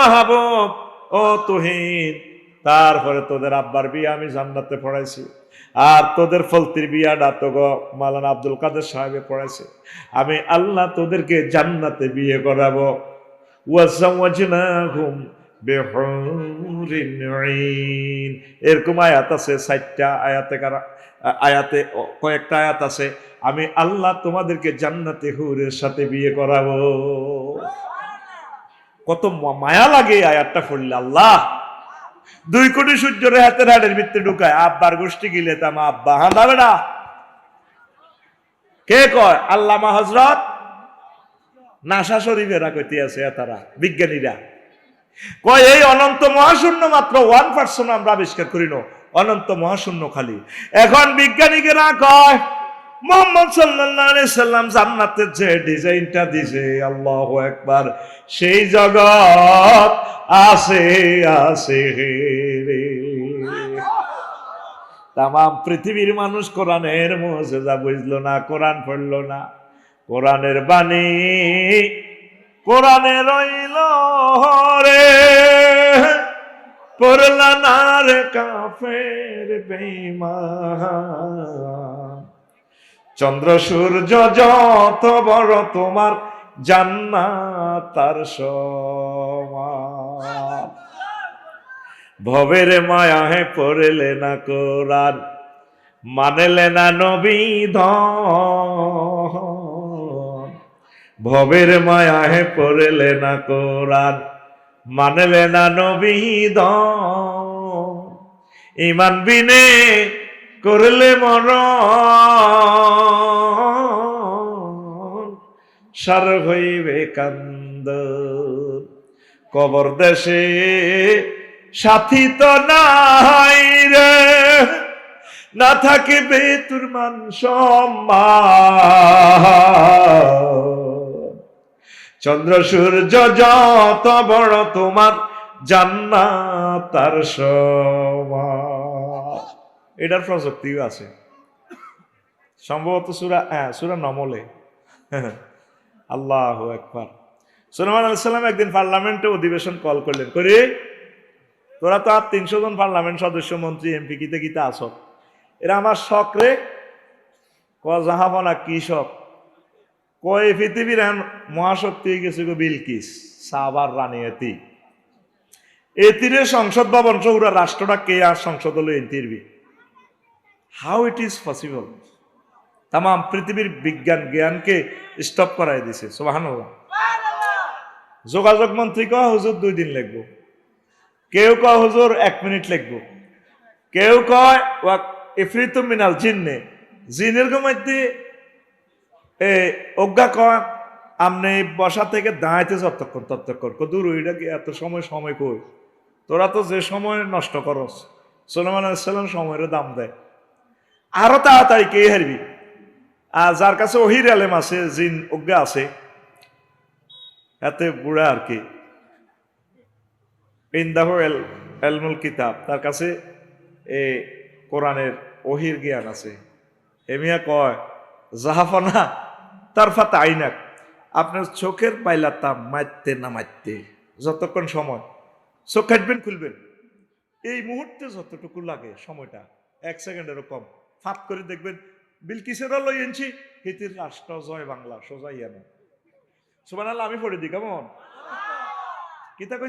মাহবুব। ও তুহিন, তারপরে তোদের আব্বার বিয়ে আমি জান্নাতে পড়াইছি। আর তোদের ফলতির বিয়াটা তো গো মালানা আব্দুল কাদের সাহেবে পড়াইছে। আমি আল্লাহ তোদেরকে জান্নাতে বিয়ে করাবো। এরকম আয়াত আছে চারটা আয়াতে কারা, আয়াতে কয়েকটা আয়াত আছে। আমি আল্লাহ তোমাদেরকে জান্নাতে হুরের সাথে বিয়ে করাবো। কত মায়া লাগে আয়াতটা পড়লে, আল্লাহ। দুই কোটি সূর্যের হাতের হাড়ের ভিতরে ঢুকায় আব্বার গোষ্ঠী গিলে তাম আব্বা হ্যাঁ দাবে না। কে কয়? আল্লামা হজরত নাসা শরীফেরা কইতে আছে তারা, বিজ্ঞানীরা। কয়, এই অনন্ত মহাশূন্য মাত্র ওয়ান পার্সেন্ট আমরা আবিষ্কার করি না অনন্ত মহাশূন্য খালি। এখন বিজ্ঞানীকেরা কয় মোহাম্মদ সাল্লাল্লাহু সাল্লাম জান্নাতের যে ডিজাইনটা দিছে, আল্লাহ একবার সেই জগৎ আছে আছে রে তাম পৃথিবীর মানুষ কোরআনের মজেজা বুঝলো না, কোরআন পড়ল না। কোরআনের বাণী কোরআনে রইল রে। পড়লা না রে কাফের বেঈমান। চন্দ্র সূর্য যত বড় তোমার জান্নাত, তার সমান ভবের মায়া হে পড়লে না কোরআন, মানলে না নবী ভবের মায়া হে পড়লে না কোরআন, মানলে না নবী ইমান বিনে করলে মরণ সার হইবে কান্দ। কবর দেশে সাথী তো নাই রে। না থাকিবে তোর মান চন্দ্র সূর্য যত বড় তোমার জান্নাত তার এটার প্রযুক্তিও আছে। সম্ভবত সুরা হ্যাঁ সুরা নমলে। আল্লাহ একবার সুলেমান আলাইসাল্লাম একদিন পার্লামেন্টে অধিবেশন কল করলেন। করে, তোরা তো আর তিনশো জন পার্লামেন্ট সদস্য, মন্ত্রী, এমপি কিতে কিতে আস। এরা আমার শখ রে। ক কি শখ? কয় পৃথিবীর মহাশক্তি হয়ে গেছে গো বিলকিস? সাবার রানী এতি। এতিরে সংসদ ভবন সৌরা, রাষ্ট্রটা কে আর সংসদ হলো এতিরবি হাউ ইট ইজ পসিবল তাম পৃথিবীর বিজ্ঞান জ্ঞানকে স্টপ করাই দিছে সোহান যোগাযোগ মন্ত্রী কয়, হুজুর, দুই দিন লিখব কেউ কয়, হুজুর, এক মিনিট লিখব কেউ কয় ইফরিতু মিনাল জিন্নে। জিনের মধ্যে এ, অজ্ঞা কয়, আমনে বসা থেকে দাঁড়াইতে যতক্ষণ, ততক্ষণ। কত ওইটা কি এত সময় সময় কই? তোরা তো যে সময় নষ্ট করস। সোলেমান সময়ের দাম দেয়। আরও তাড়াতাড়ি কে হারবি? আর যার কাছে ওহির আলেম আছে, জিন অজ্ঞা আছে, এতে বুড়া আর কি। ইন্দাহ এল, এলমুল কিতাব, তার কাছে এ কোরআনের ওহির জ্ঞান আছে। এমিয়া কয়, জাহাফানা তার ফাতে আইনাক, আপনার চোখের পাইলা তা মারতে না মারতে যতক্ষণ সময়, চোখ কাটবেন, খুলবেন। এই মুহূর্তে যতটুকু লাগে সময়টা, এক সেকেন্ডেরও কম। ফাত করে দেখবেন বিলকিসেরও লই এনছি হিতির রাষ্ট্র জয় বাংলা সোজা ইয়ানো সুবান আমি পড়ে দিই কেমন? কিতা কইছে?